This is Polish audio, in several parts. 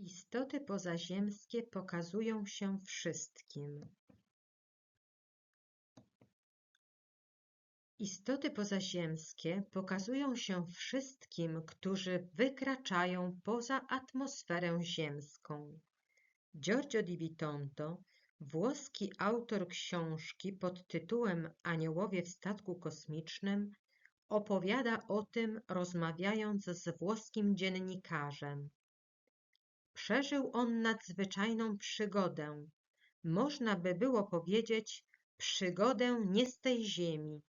Istoty pozaziemskie pokazują się wszystkim. Istoty pozaziemskie pokazują się wszystkim, którzy wykraczają poza atmosferę ziemską. Giorgio di Vitonto, włoski autor książki pod tytułem Aniołowie w statku kosmicznym, opowiada o tym rozmawiając z włoskim dziennikarzem. Przeżył on nadzwyczajną przygodę, można by było powiedzieć przygodę nie z tej ziemi,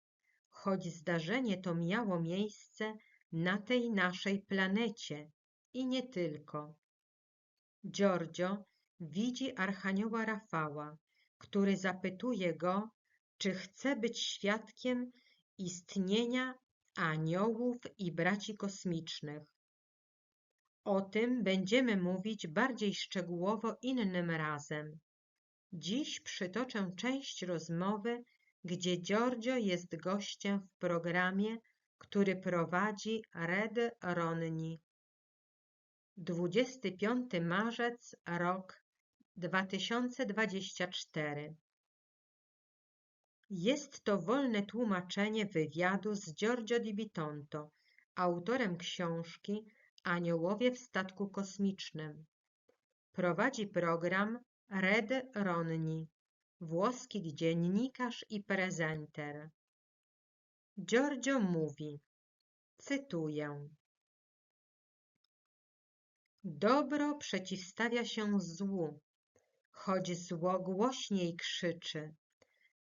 choć zdarzenie to miało miejsce na tej naszej planecie i nie tylko. Giorgio widzi Archanioła Rafała, który zapytuje go, czy chce być świadkiem istnienia aniołów i braci kosmicznych. O tym będziemy mówić bardziej szczegółowo innym razem. Dziś przytoczę część rozmowy, gdzie Giorgio jest gościem w programie, który prowadzi Red Ronni. 25 marzec, rok 2024 Jest to wolne tłumaczenie wywiadu z Giorgio Di Bitonto, autorem książki Aniołowie w statku kosmicznym. Prowadzi program Red Ronni, włoski dziennikarz i prezenter. Giorgio mówi, cytuję: Dobro przeciwstawia się złu, choć zło głośniej krzyczy,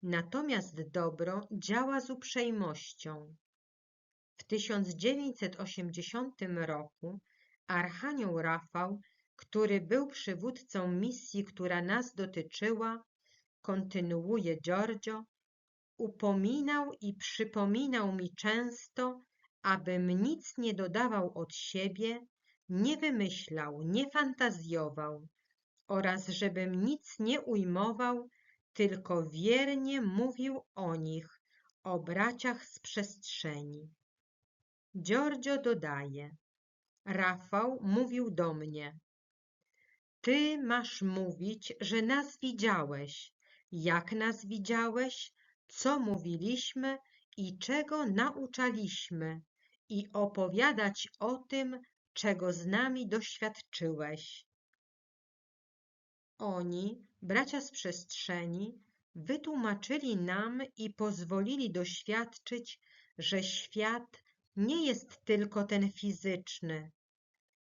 natomiast dobro działa z uprzejmością. W 1980 roku Archanioł Rafał, który był przywódcą misji, która nas dotyczyła, kontynuuje Giorgio, upominał i przypominał mi często, abym nic nie dodawał od siebie, nie wymyślał, nie fantazjował oraz żebym nic nie ujmował, tylko wiernie mówił o nich, o braciach z przestrzeni. Giorgio dodaje. Rafał mówił do mnie. Ty masz mówić, że nas widziałeś. Jak nas widziałeś? Co mówiliśmy i czego nauczaliśmy? I opowiadać o tym, czego z nami doświadczyłeś. Oni, bracia z przestrzeni, wytłumaczyli nam i pozwolili doświadczyć, że świat nie jest tylko ten fizyczny.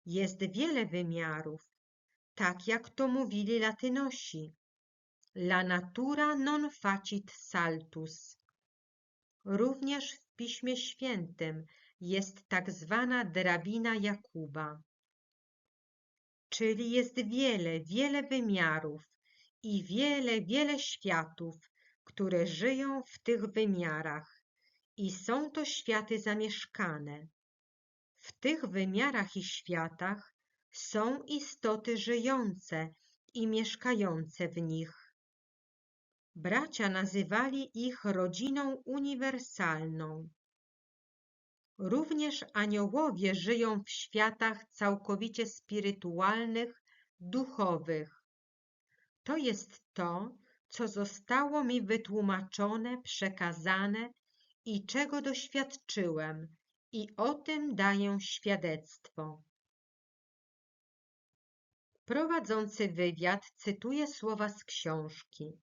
Jest wiele wymiarów, tak jak to mówili latynosi. La natura non facit saltus. Również w Piśmie Świętym jest tak zwana drabina Jakuba. Czyli jest wiele, wiele wymiarów i wiele, wiele światów, które żyją w tych wymiarach i są to światy zamieszkane. W tych wymiarach i światach są istoty żyjące i mieszkające w nich. Bracia nazywali ich rodziną uniwersalną. Również aniołowie żyją w światach całkowicie spirytualnych, duchowych. To jest to, co zostało mi wytłumaczone, przekazane i czego doświadczyłem i o tym daję świadectwo. Prowadzący wywiad cytuje słowa z książki.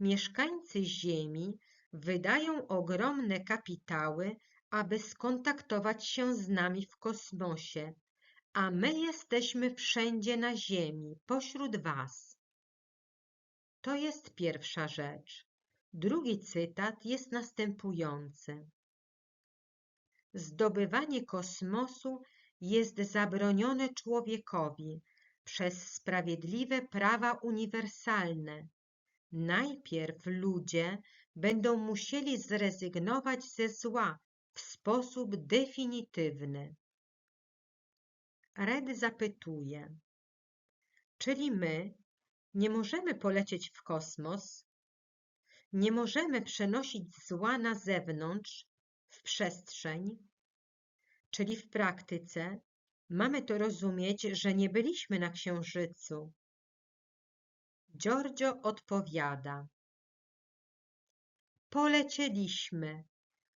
Mieszkańcy Ziemi wydają ogromne kapitały, aby skontaktować się z nami w kosmosie, a my jesteśmy wszędzie na Ziemi, pośród Was. To jest pierwsza rzecz. Drugi cytat jest następujący. Zdobywanie kosmosu jest zabronione człowiekowi przez sprawiedliwe prawa uniwersalne. Najpierw ludzie będą musieli zrezygnować ze zła w sposób definitywny. Red zapytuje, czyli my nie możemy polecieć w kosmos, nie możemy przenosić zła na zewnątrz, w przestrzeń, czyli w praktyce Mamy to rozumieć, że nie byliśmy na księżycu. Giorgio odpowiada. Polecieliśmy.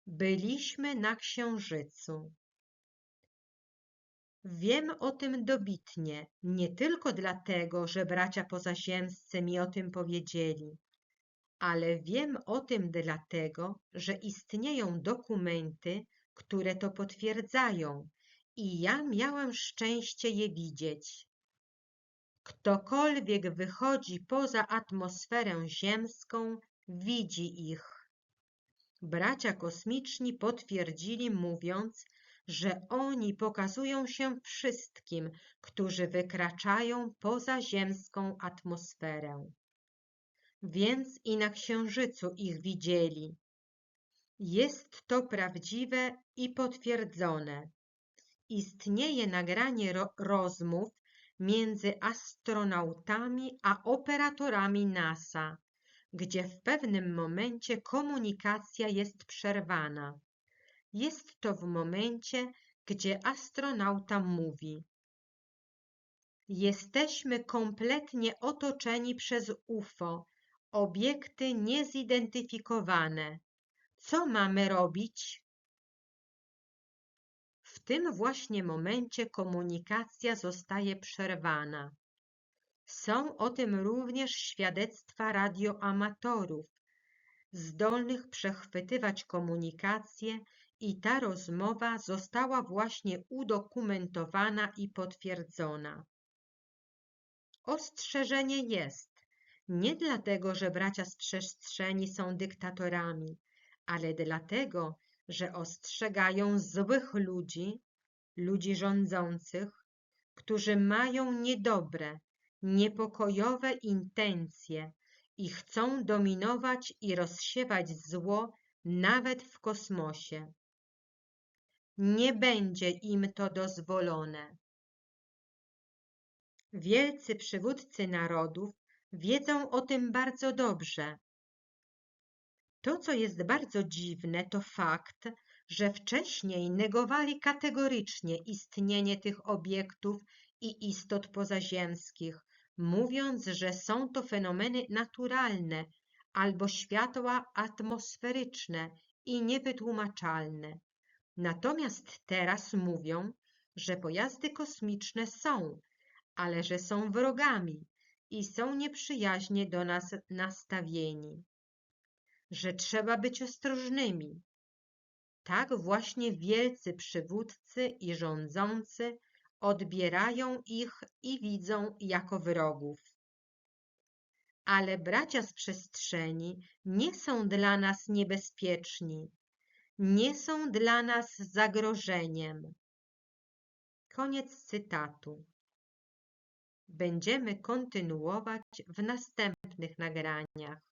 Byliśmy na księżycu. Wiem o tym dobitnie, nie tylko dlatego, że bracia pozaziemscy mi o tym powiedzieli, ale wiem o tym dlatego, że istnieją dokumenty, które to potwierdzają i ja miałem szczęście je widzieć. Ktokolwiek wychodzi poza atmosferę ziemską, widzi ich. Bracia kosmiczni potwierdzili, mówiąc, że oni pokazują się wszystkim, którzy wykraczają poza ziemską atmosferę. Więc i na Księżycu ich widzieli. Jest to prawdziwe i potwierdzone. Istnieje nagranie ro rozmów między astronautami a operatorami NASA, gdzie w pewnym momencie komunikacja jest przerwana. Jest to w momencie, gdzie astronauta mówi Jesteśmy kompletnie otoczeni przez UFO, obiekty niezidentyfikowane. Co mamy robić? W tym właśnie momencie komunikacja zostaje przerwana. Są o tym również świadectwa radioamatorów, zdolnych przechwytywać komunikację i ta rozmowa została właśnie udokumentowana i potwierdzona. Ostrzeżenie jest nie dlatego, że bracia strzestrzeni są dyktatorami, ale dlatego, że ostrzegają złych ludzi, ludzi rządzących, którzy mają niedobre, niepokojowe intencje i chcą dominować i rozsiewać zło nawet w kosmosie. Nie będzie im to dozwolone. Wielcy przywódcy narodów wiedzą o tym bardzo dobrze. To, co jest bardzo dziwne, to fakt, że wcześniej negowali kategorycznie istnienie tych obiektów i istot pozaziemskich, mówiąc, że są to fenomeny naturalne albo światła atmosferyczne i niewytłumaczalne. Natomiast teraz mówią, że pojazdy kosmiczne są, ale że są wrogami i są nieprzyjaźnie do nas nastawieni. Że trzeba być ostrożnymi. Tak właśnie wielcy przywódcy i rządzący odbierają ich i widzą jako wrogów. Ale bracia z przestrzeni nie są dla nas niebezpieczni, nie są dla nas zagrożeniem. Koniec cytatu. Będziemy kontynuować w następnych nagraniach.